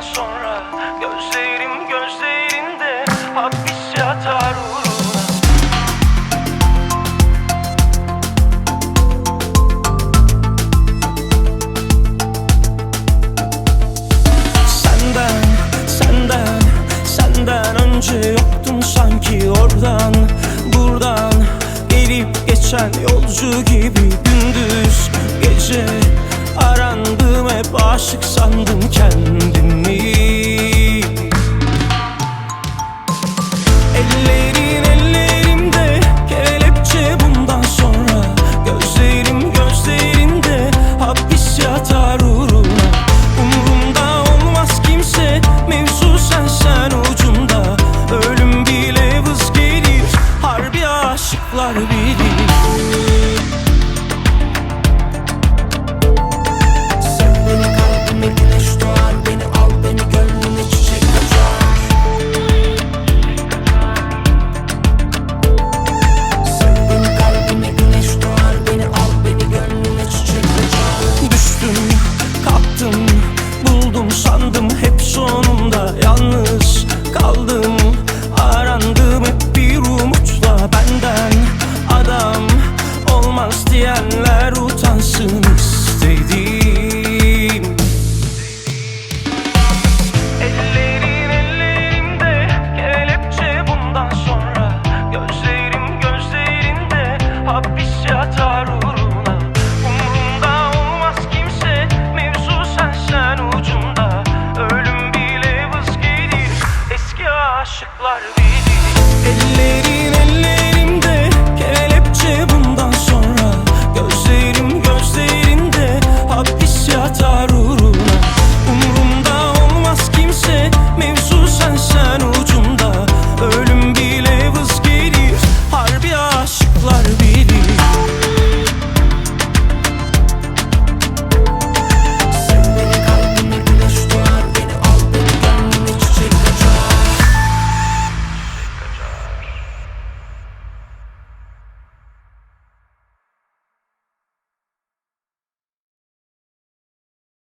Sonra gözlerim gözlerinde hapis yatar Senden, senden, senden önce yoktum sanki oradan. Buradan gelip geçen yolcu gibi aşık sandın kendini